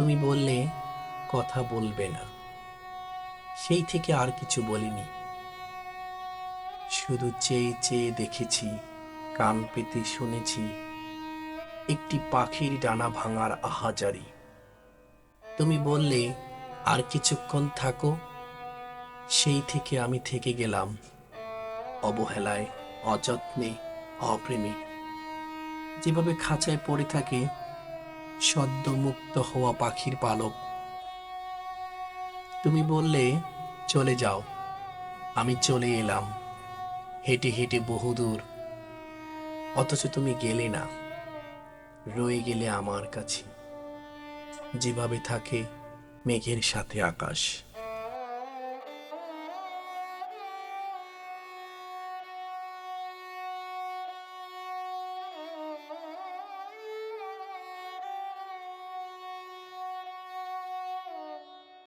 তুমি বললে, কথা বলবে না। সেই থেকে আর কিছু বলিনি। শুধু চেয়ে চেয়ে দেখেছি, কান পেতে শুনেছি, একটি পাখির ডানা ভাঙার আহাজারি। তুমি বললে, আর কিছুক্ষণ থাকো। সেই থেকে আমি থেকে গেলাম, অবহেলায়, অযত্নে, অপ্রেমে। যেভাবে খাঁচায় পড়ে থাকে সদ্য মুক্ত হওয়া পাখির পালক। তুমি বললে, চলে যাও। আমি চলে এলাম। হেঁটে হেঁটে বহুদূর। অথচ তুমি গেলে না। রয়ে গেলে আমার কাছে। যেভাবে থাকে মেঘের সাথে আকাশ।